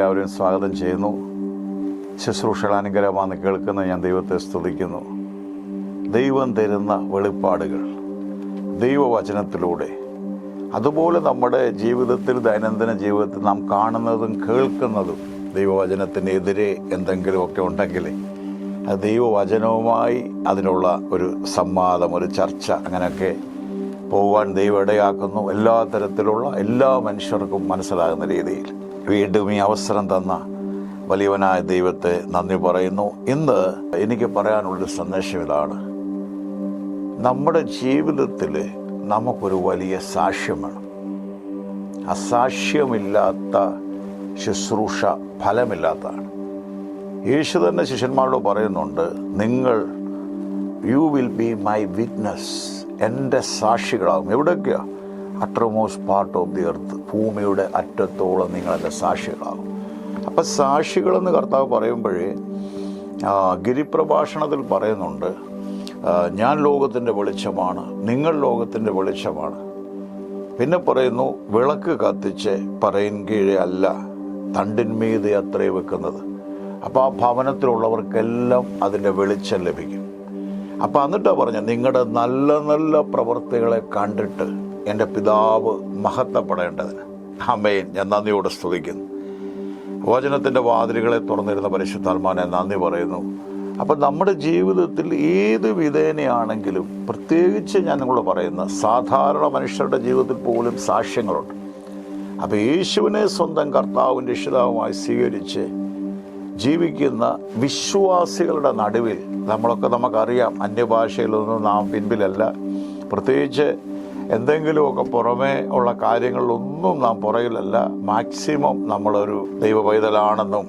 എല്ലാവരെയും സ്വാഗതം ചെയ്യുന്നു. ശുശ്രൂഷകൾ അനുഗ്രഹമാണ് കേൾക്കുന്ന ഞാൻ ദൈവത്തെ സ്തുതിക്കുന്നു. ദൈവം തരുന്ന വെളിപ്പാടുകൾ ദൈവവചനത്തിലൂടെ. അതുപോലെ നമ്മുടെ ജീവിതത്തിൽ ദൈനംദിന ജീവിതത്തിൽ നാം കാണുന്നതും കേൾക്കുന്നതും ദൈവവചനത്തിനെതിരെ എന്തെങ്കിലുമൊക്കെ ഉണ്ടെങ്കിൽ അത് ദൈവവചനവുമായി അതിനുള്ള ഒരു സംവാദം ഒരു ചർച്ച അങ്ങനെയൊക്കെ പോകാൻ ദൈവം ഇടയാക്കുന്നു. എല്ലാ തരത്തിലുള്ള എല്ലാ മനുഷ്യർക്കും മനസ്സിലാകുന്ന രീതിയിൽ. വീണ്ടും ഈ അവസരം തന്ന വലിയവനായ ദൈവത്തെ നന്ദി പറയുന്നു. ഇന്ന് എനിക്ക് പറയാനുള്ള സന്ദേശം ഇതാണ്. നമ്മുടെ ജീവിതത്തിൽ നമുക്കൊരു വലിയ സാക്ഷ്യം വേണം. അസാക്ഷ്യമില്ലാത്ത ശുശ്രൂഷ ഫലമില്ലാത്തതാണ്. യേശു തന്നെ ശിഷ്യന്മാരോട് പറയുന്നുണ്ട് നിങ്ങൾ you will be my witness എന്റെ സാക്ഷികളാകും. എവിടെയൊക്കെയാ uttermost part of the earth ഭൂമിയുടെ അറ്റത്തോളം നിങ്ങളെന്റെ സാക്ഷികളാകും. അപ്പം സാക്ഷികളെന്ന് കർത്താവ് പറയുമ്പോഴേ ഗിരിപ്രഭാഷണത്തിൽ പറയുന്നുണ്ട് ഞാൻ ലോകത്തിന്റെ വെളിച്ചമാണ് നിങ്ങൾ ലോകത്തിന്റെ വെളിച്ചമാണ്. പിന്നെ പറയുന്നു വിളക്ക് കത്തിച്ച് പറയിൻ കീഴെ അല്ല തണ്ടിന്മീതെ അത്രേ വെക്കുന്നത്. അപ്പോൾ ആ ഭവനത്തിലുള്ളവർക്കെല്ലാം അതിന്റെ വെളിച്ചം ലഭിക്കും. അപ്പോൾ എന്നിട്ടാണ് പറഞ്ഞത് നിങ്ങളുടെ നല്ല നല്ല പ്രവൃത്തികളെ കണ്ടിട്ട് എന്റെ പിതാവ് മഹത്വപ്പെടേണ്ടതിന്. അമ്മയും ഞാൻ നന്ദിയോടെ സ്തുതിക്കുന്നു. വചനത്തിന്റെ വാതിലുകളെ തുറന്നിരുന്ന പരിശുദ്ധാത്മാനെ നന്ദി പറയുന്നു. അപ്പം നമ്മുടെ ജീവിതത്തിൽ ഏത് വിധേനയാണെങ്കിലും പ്രത്യേകിച്ച് ഞാൻ നിങ്ങളോട് പറയുന്ന സാധാരണ മനുഷ്യരുടെ ജീവിതത്തിൽ പോലും സാക്ഷ്യങ്ങളുണ്ട്. അപ്പോൾ യേശുവിനെ സ്വന്തം കർത്താവും രക്ഷിതാവുമായി സ്വീകരിച്ച് ജീവിക്കുന്ന വിശ്വാസികളുടെ നടുവിൽ നമ്മളൊക്കെ നമുക്കറിയാം അന്യഭാഷയിലൊന്നും നാം പിൻപിലല്ല. പ്രത്യേകിച്ച് എന്തെങ്കിലുമൊക്കെ പുറമേ ഉള്ള കാര്യങ്ങളിലൊന്നും നാം പുറകിലല്ല. മാക്സിമം നമ്മളൊരു ദൈവ പൈതലാണെന്നും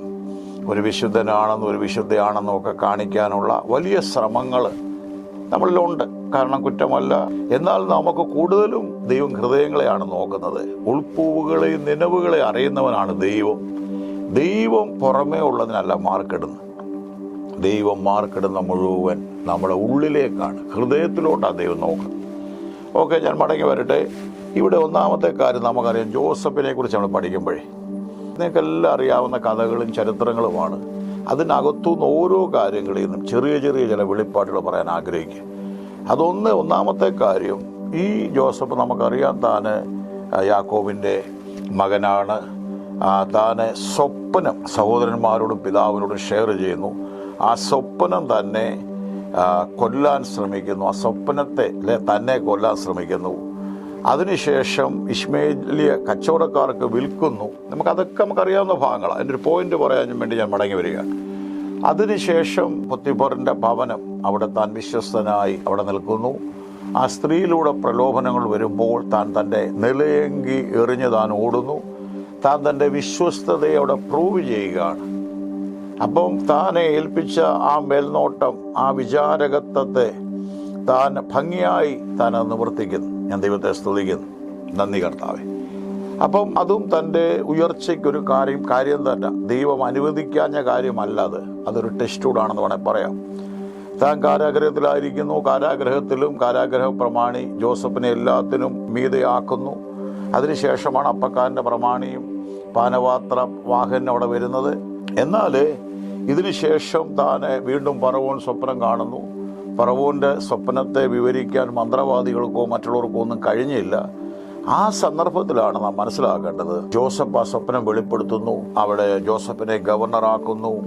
ഒരു വിശുദ്ധനാണെന്നും ഒരു വിശുദ്ധയാണെന്നും ഒക്കെ കാണിക്കാനുള്ള വലിയ ശ്രമങ്ങൾ നമ്മളിലുണ്ട്. കാരണം കുറ്റമല്ല. എന്നാൽ നമുക്ക് കൂടുതലും ദൈവം ഹൃദയങ്ങളെയാണ് നോക്കുന്നത്. ഉൾപ്പൂവുകളെയും നിലവുകളെ അറിയുന്നവനാണ് ദൈവം. ദൈവം പുറമേ ഉള്ളതിനല്ല മാർക്കിടുന്നത്. ദൈവം മാർക്കിടുന്ന മുഴുവൻ നമ്മുടെ ഉള്ളിലേക്കാണ്. ഹൃദയത്തിലോട്ടാണ് ദൈവം നോക്കുന്നത്. ഓക്കെ ഞാൻ മടങ്ങി വരട്ടെ. ഇവിടെ ഒന്നാമത്തെ കാര്യം നമുക്കറിയാം ജോസഫിനെ കുറിച്ച് നമ്മൾ പഠിക്കുമ്പോഴേ. നിങ്ങൾക്കെല്ലാം അറിയാവുന്ന കഥകളും ചരിത്രങ്ങളുമാണ്. അതിനകത്തുനിന്ന് ഓരോ കാര്യങ്ങളിൽ നിന്നും ചെറിയ ചെറിയ ചില വെളിപ്പാടുകൾ പറയാൻ ആഗ്രഹിക്കുക. അതൊന്ന് ഒന്നാമത്തെ കാര്യം ഈ ജോസഫ് നമുക്കറിയാം താന് യാക്കോബിന്റെ മകനാണ്. താന് സ്വപ്നം സഹോദരന്മാരോടും പിതാവിനോടും ഷെയർ ചെയ്യുന്നു. ആ സ്വപ്നം തന്നെ കൊല്ലാൻ ശ്രമിക്കുന്നു ആ സ്വപ്നത്തെ അല്ലെ തന്നെ കൊല്ലാൻ ശ്രമിക്കുന്നു. അതിനുശേഷം ഇസ്മേലിയ കച്ചവടക്കാർക്ക് വിൽക്കുന്നു. നമുക്കതൊക്കെ നമുക്കറിയാവുന്ന ഭാഗങ്ങളാണ് അതിന്റെ ഒരു പോയിന്റ് പറയാൻ വേണ്ടി ഞാൻ മടങ്ങി വരിക. അതിനുശേഷം പൊത്തിപ്പറിന്റെ ഭവനം അവിടെ താൻ വിശ്വസ്തനായി അവിടെ നിൽക്കുന്നു. ആ സ്ത്രീയിലൂടെ പ്രലോഭനങ്ങൾ വരുമ്പോൾ താൻ തന്റെ നിലയെങ്കി എറിഞ്ഞ് താൻ ഓടുന്നു. താൻ തന്റെ വിശ്വസ്തതയെ അവിടെ പ്രൂവ് ചെയ്യുകയാണ്. അപ്പം താനെ ഏൽപ്പിച്ച ആ മേൽനോട്ടം ആ വിചാരകത്വത്തെ താൻ ഭംഗിയായി താൻ നിവർത്തിക്കുന്നു. ഞാൻ ദൈവത്തെ സ്തുതിക്കുന്നു. നന്ദി കർത്താവെ. അപ്പം അതും തന്റെ ഉയർച്ചയ്ക്കൊരു കാര്യം കാര്യം തന്നെ. ദൈവം അനുവദിക്കാഞ്ഞ കാര്യമല്ല അത്. അതൊരു ടെസ്റ്റൂഡാണെന്ന് വേണേൽ പറയാം. താൻ കാരാഗ്രഹത്തിലായിരിക്കുന്നു. കാരാഗ്രഹത്തിലും കാരാഗ്രഹ പ്രമാണി ജോസഫിനെ എല്ലാത്തിനും മീതയാക്കുന്നു. അതിനുശേഷമാണ് അപ്പക്കാരന്റെ പ്രമാണിയും പാനപാത്ര വാഹനം അവിടെ വരുന്നത്. എന്നാൽ ഇതിനുശേഷം താൻ വീണ്ടും പറവോൻ സ്വപ്നം കാണുന്നു. പറവോന്റെ സ്വപ്നത്തെ വിവരിക്കാൻ മന്ത്രവാദികൾക്കോ മറ്റുള്ളവർക്കോ ഒന്നും കഴിഞ്ഞില്ല. ആ സന്ദർഭത്തിലാണ് നാം മനസ്സിലാക്കേണ്ടത്. ജോസഫ് ആ സ്വപ്നം വെളിപ്പെടുത്തുന്നു. അവിടെ ജോസഫിനെ ഗവർണറാക്കുന്നു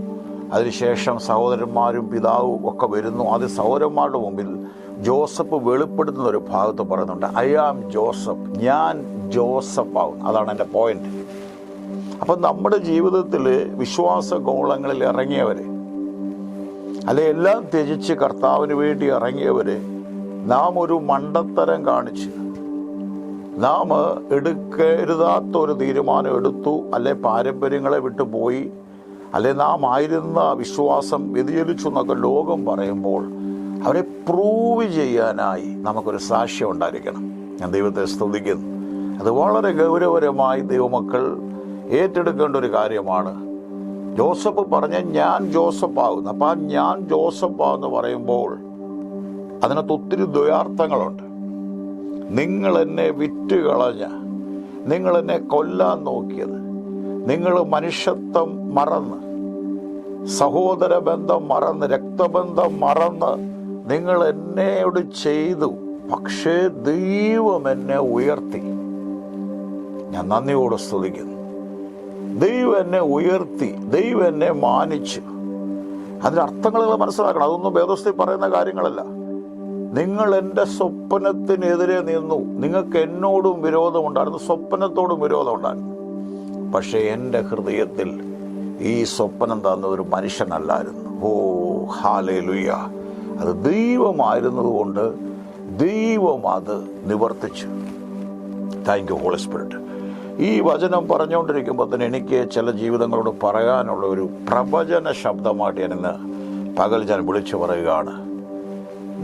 അതിനുശേഷം സഹോദരന്മാരും പിതാവും ഒക്കെ വരുന്നു. അത് സഹോദരന്മാരുടെ മുമ്പിൽ ജോസഫ് വെളിപ്പെടുത്തുന്ന ഒരു ഭാഗത്ത് പറയുന്നുണ്ട് ഐ ആം ജോസഫ് ഞാൻ ജോസഫ് ആവും അതാണ് എന്റെ പോയിന്റ് അപ്പം നമ്മുടെ ജീവിതത്തിൽ വിശ്വാസ ഗോളങ്ങളിൽ ഇറങ്ങിയവർ അല്ലെ എല്ലാം ത്യജിച്ച് കർത്താവിന് വേണ്ടി ഇറങ്ങിയവർ നാം ഒരു മണ്ടത്തരം കാണിച്ച് നാം എടുക്കരുതാത്ത ഒരു തീരുമാനം എടുത്തു അല്ലെ പാരമ്പര്യങ്ങളെ വിട്ടുപോയി അല്ലെ നാം ആയിരുന്ന വിശ്വാസം വ്യതിചലിച്ചു എന്നൊക്കെ ലോകം പറയുമ്പോൾ അവരെ പ്രൂവ് ചെയ്യാനായി നമുക്കൊരു സാക്ഷ്യം ഉണ്ടായിരിക്കണം. ഞാൻ ദൈവത്തെ സ്തുതിക്കുന്നു. അത് വളരെ ഗൗരവപരമായി ദൈവമക്കൾ ഏറ്റെടുക്കേണ്ട ഒരു കാര്യമാണ്. ജോസഫ് പറഞ്ഞ ഞാൻ ജോസഫ് ആകുന്നു അപ്പം ആ ഞാൻ ജോസഫ് ആകുന്നു പറയുമ്പോൾ അതിനകത്ത് ഒത്തിരി ദ്വയാർത്ഥങ്ങളുണ്ട്. നിങ്ങൾ എന്നെ വിറ്റുകളഞ്ഞ നിങ്ങൾ എന്നെ കൊല്ലാൻ നോക്കിയത് നിങ്ങൾ മനുഷ്യത്വം മറന്ന് സഹോദര ബന്ധം മറന്ന് രക്തബന്ധം മറന്ന് നിങ്ങൾ എന്നോട് ചെയ്തു പക്ഷേ ദൈവം എന്നെ ഉയർത്തി. ഞാൻ നന്ദിയോടെ സ്തുതിക്കുന്നു. ദൈവം എന്നെ ഉയർത്തി ദൈവം എന്നെ മാനിച്ചു. അതിന്റെ അർത്ഥങ്ങൾ നിങ്ങൾ മനസ്സിലാക്കണം. അതൊന്നും വേദസ്ഥയിൽ പറയുന്ന കാര്യങ്ങളല്ല. നിങ്ങൾ എന്റെ സ്വപ്നത്തിനെതിരെ നിന്നു. നിങ്ങൾക്ക് എന്നോടും വിരോധമുണ്ടായിരുന്നു സ്വപ്നത്തോടും വിരോധമുണ്ടായിരുന്നു പക്ഷേ എന്റെ ഹൃദയത്തിൽ ഈ സ്വപ്നം തന്ന ഒരു മനുഷ്യനല്ലായിരുന്നു. ഓ ഹാലേ ലുയ്യ അത് ദൈവമായിരുന്നതുകൊണ്ട് ദൈവം അത് നിവർത്തിച്ചു. താങ്ക് യു ഹോളി സ്പിരിറ്റ് ഈ വചനം പറഞ്ഞുകൊണ്ടിരിക്കുമ്പോൾ തന്നെ എനിക്ക് ചില ജീവിതങ്ങളോട് പറയാനുള്ള ഒരു പ്രവചന ശബ്ദമായിട്ട് ഞാനിന്ന് പകൽ ഞാൻ വിളിച്ചു പറയുകയാണ്.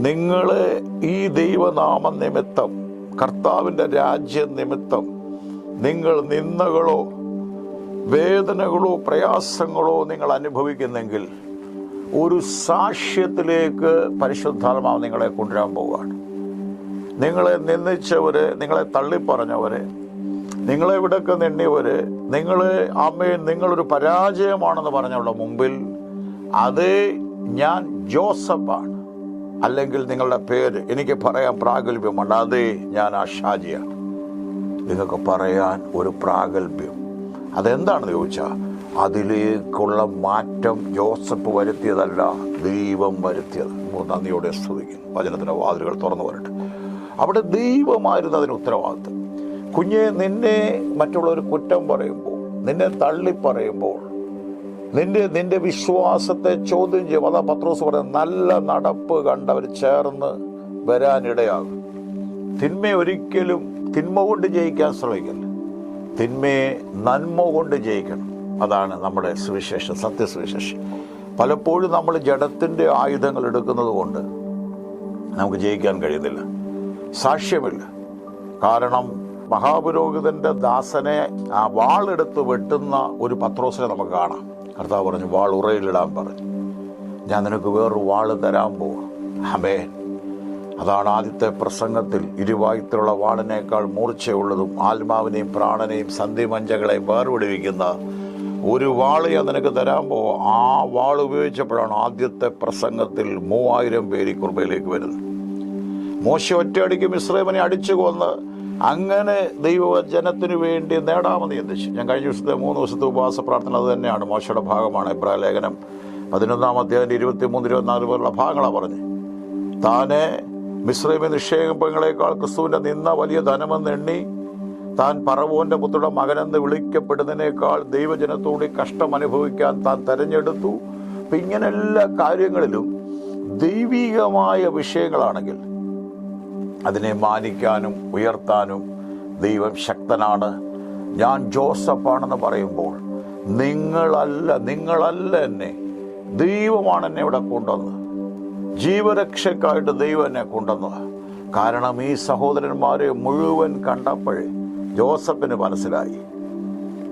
നിങ്ങൾ ഈ ദൈവനാമ നിമിത്തം കർത്താവിന്റെ രാജ്യ നിമിത്തം നിങ്ങൾ നിന്ദകളോ വേദനകളോ പ്രയാസങ്ങളോ നിങ്ങൾ അനുഭവിക്കുന്നെങ്കിൽ ഒരു സാക്ഷ്യത്തിലേക്ക് പരിശുദ്ധാത്മാവ് നിങ്ങളെ കൊണ്ടുവരാൻ പോവുകയാണ്. നിങ്ങളെ നിന്നിച്ചവരെ നിങ്ങളെ തള്ളിപ്പറഞ്ഞവര് നിങ്ങളെ ഇവിടെയൊക്കെ നിന്നിയവര് നിങ്ങൾ അമ്മയെ നിങ്ങളൊരു പരാജയമാണെന്ന് പറഞ്ഞുള്ള മുമ്പിൽ അത് ഞാൻ ജോസഫാണ്. അല്ലെങ്കിൽ നിങ്ങളുടെ പേര് എനിക്ക് പറയാൻ പ്രാഗൽഭ്യമുണ്ട്. അത് ഞാൻ ആ ഷാജിയാണ് നിങ്ങൾക്ക് പറയാൻ ഒരു പ്രാഗൽഭ്യം. അതെന്താണെന്ന് ചോദിച്ചാൽ അതിലേക്കുള്ള മാറ്റം ജോസഫ് വരുത്തിയതല്ല ദൈവം വരുത്തിയത്. നന്ദിയോടെ സ്തുതിക്കുന്നു. വചനത്തിന്റെ വാതിലുകൾ തുറന്നു വരട്ടെ അവിടെ ദൈവമായിരുന്നു അതിന് ഉത്തരവാദിത്വം കുഞ്ഞെ നിന്നെ മറ്റുള്ളവർ കുറ്റം പറയുമ്പോൾ നിന്നെ തള്ളി പറയുമ്പോൾ നിന്റെ നിന്റെ വിശ്വാസത്തെ ചോദ്യം ചെയ്യും. അതാ പത്രോസ് പറയുന്നത് നല്ല നടപ്പ് കണ്ടവർ ചേർന്ന് വരാനിടയാകും. തിന്മ ഒരിക്കലും തിന്മ കൊണ്ട് ജയിക്കാൻ ശ്രമിക്കുന്നു തിന്മയെ നന്മ കൊണ്ട് ജയിക്കണം. അതാണ് നമ്മുടെ സുവിശേഷം സത്യസുവിശേഷം. പലപ്പോഴും നമ്മൾ ജഡത്തിന്റെ ആയുധങ്ങൾ എടുക്കുന്നത് കൊണ്ട് നമുക്ക് ജയിക്കാൻ കഴിയുന്നില്ല. സാക്ഷ്യമില്ല. കാരണം മഹാപുരോഹിതന്റെ ദാസനെ ആ വാളെടുത്ത് വെട്ടുന്ന ഒരു പത്രോസിനെ നമുക്ക് കാണാം. കർത്താവ് പറഞ്ഞു വാൾ ഉറയിലിടാൻ പറഞ്ഞു. ഞാൻ നിനക്ക് വേറൊരു വാൾ തരാൻ പോവാ. അമേ അതാണ് ആദ്യത്തെ പ്രസംഗത്തിൽ ഇരുവായുത്തിലുള്ള വാളിനേക്കാൾ മൂർച്ചയുള്ളതും ആത്മാവിനെയും പ്രാണനെയും സന്ധിമഞ്ചകളെയും വേർപിടിവിക്കുന്ന ഒരു വാൾ ഞാൻ നിനക്ക് തരാൻ പോവാ. ആ വാൾ ഉപയോഗിച്ചപ്പോഴാണ് ആദ്യത്തെ പ്രസംഗത്തിൽ മൂവായിരം പേര് കുർബയിലേക്ക് വരുന്നത്. മോശ ഒറ്റയടിക്ക് മിശ്രമനെ അടിച്ചു കൊന്ന് അങ്ങനെ ദൈവജനത്തിനു വേണ്ടി നേടാമെന്ന് ചിന്തിച്ചു ഞാൻ കഴിഞ്ഞ ദിവസത്തെ മൂന്ന് ദിവസത്തെ ഉപവാസ പ്രാർത്ഥന അത് തന്നെയാണ്. മോശയുടെ ഭാഗമാണ് എബ്രാ ലേഖനം പതിനൊന്നാം അധ്യായം ഇരുപത്തി മൂന്ന് ഇരുപത്തിനാല് പോലുള്ള ഭാഗങ്ങളാണ് പറഞ്ഞ്. താനെ മിശ്രമി നിക്ഷേപങ്ങളെക്കാൾ ക്രിസ്തുവിന്റെ നിന്ന വലിയ ധനമെന്ന് എണ്ണി താൻ പറവോന്റെ പുത്രയുടെ മകനെന്ന് വിളിക്കപ്പെടുന്നതിനേക്കാൾ ദൈവജനത്തോട് കഷ്ടം അനുഭവിക്കാൻ താൻ തെരഞ്ഞെടുത്തു. അപ്പം ഇങ്ങനെ എല്ലാ കാര്യങ്ങളിലും ദൈവികമായ വിഷയങ്ങളാണെങ്കിൽ അതിനെ മാനിക്കാനും ഉയർത്താനും ദൈവം ശക്തനാണ്. ഞാൻ ജോസഫാണെന്ന് പറയുമ്പോൾ നിങ്ങളല്ല നിങ്ങളല്ല എന്നെ. ദൈവമാണ് എന്നെ ഇവിടെ കൊണ്ടുവന്നത്. ജീവരക്ഷയ്ക്കായിട്ട് ദൈവം എന്നെ കൊണ്ടുവന്നത്. കാരണം ഈ സഹോദരന്മാരെ മുഴുവൻ കണ്ടപ്പോൾ ജോസഫിന് മനസ്സിലായി.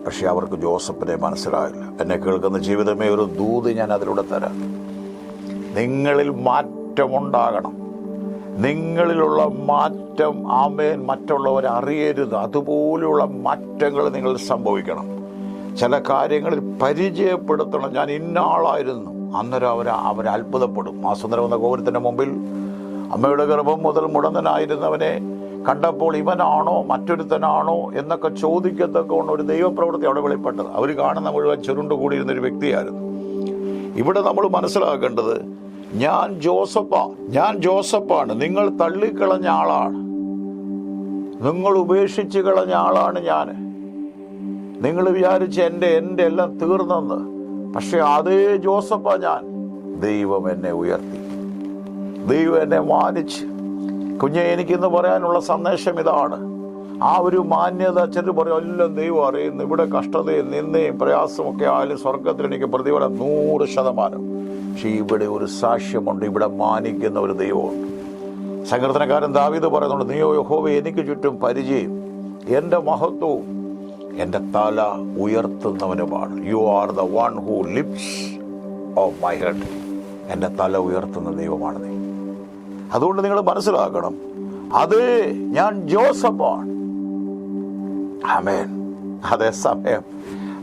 പക്ഷെ അവർക്ക് ജോസഫിനെ മനസ്സിലായില്ല. എന്നെ കേൾക്കുന്ന ജീവിതമേ ഒരു ദൂത് ഞാൻ അതിലൂടെ തരാം. നിങ്ങളിൽ മാറ്റമുണ്ടാകണം. നിങ്ങളിലുള്ള മാറ്റം ആമേൻ മറ്റുള്ളവർ അറിയരുത്. അതുപോലെയുള്ള മാറ്റങ്ങൾ നിങ്ങൾ സംഭവിക്കണം. ചില കാര്യങ്ങളിൽ പരിചയപ്പെടുത്തണം. ഞാൻ ഇന്നാളായിരുന്നു. അന്നേരം അവർ അവർ അത്ഭുതപ്പെടും. ആ സുന്ദരം എന്ന ഗോപുരത്തിന്റെ മുമ്പിൽ അമ്മയുടെ ഗർഭം മുതൽ മുടന്തനായിരുന്നവനെ കണ്ടപ്പോൾ ഇവനാണോ മറ്റൊരുത്തനാണോ എന്നൊക്കെ ചോദിക്കത്തക്കൊണ്ട് ഒരു ദൈവപ്രവൃത്തി അവിടെ വെളിപ്പെട്ടത്. അവർ കാണുന്ന മുഴുവൻ ചുരുണ്ടുകൂടിയിരുന്നൊരു വ്യക്തിയായിരുന്നു. ഇവിടെ നമ്മൾ മനസ്സിലാക്കേണ്ടത് ഞാൻ ജോസഫാ ഞാൻ ജോസഫാണ് നിങ്ങൾ തള്ളിക്കളഞ്ഞ ആളാണ്. നിങ്ങൾ ഉപേക്ഷിച്ച് കളഞ്ഞ ആളാണ് ഞാൻ. നിങ്ങൾ വിചാരിച്ച് എന്റെ എന്റെ എല്ലാം തീർന്നെന്ന്. പക്ഷെ അതേ ജോസഫാ ഞാൻ. ദൈവം എന്നെ ഉയർത്തി. ദൈവം എന്നെ മാനിച്ച്. കുഞ്ഞെ എനിക്കിന്ന് പറയാനുള്ള സന്ദേശം ഇതാണ്. ആ ഒരു മാന്യത ചിലർ പറയും എല്ലാം ദൈവം അറിയുന്നു. ഇവിടെ കഷ്ടതയും നിന്നയും പ്രയാസമൊക്കെ ആയാലും സ്വർഗത്തിൽ എനിക്ക് പ്രതിഫലം നൂറ് ശതമാനം. പക്ഷേ ഇവിടെ ഒരു സാക്ഷ്യമുണ്ട്. ഇവിടെ മാനിക്കുന്ന ഒരു ദൈവമുണ്ട്. സങ്കീർത്തനക്കാരൻ ദാവീദ് പറയുന്നുണ്ട് നീയോ യഹോവ എനിക്ക് ചുറ്റും പരിചയം. എന്റെ മഹത്വവും എന്റെ തല ഉയർത്തുന്നവനുമാണ്. You are the one who lifts of my head എന്റെ തല ഉയർത്തുന്ന ദൈവമാണ് നീ. അതുകൊണ്ട് നിങ്ങൾ മനസ്സിലാക്കണം അത് ഞാൻ ജോസഫാണ്. ആമേൻ. അതേസമയം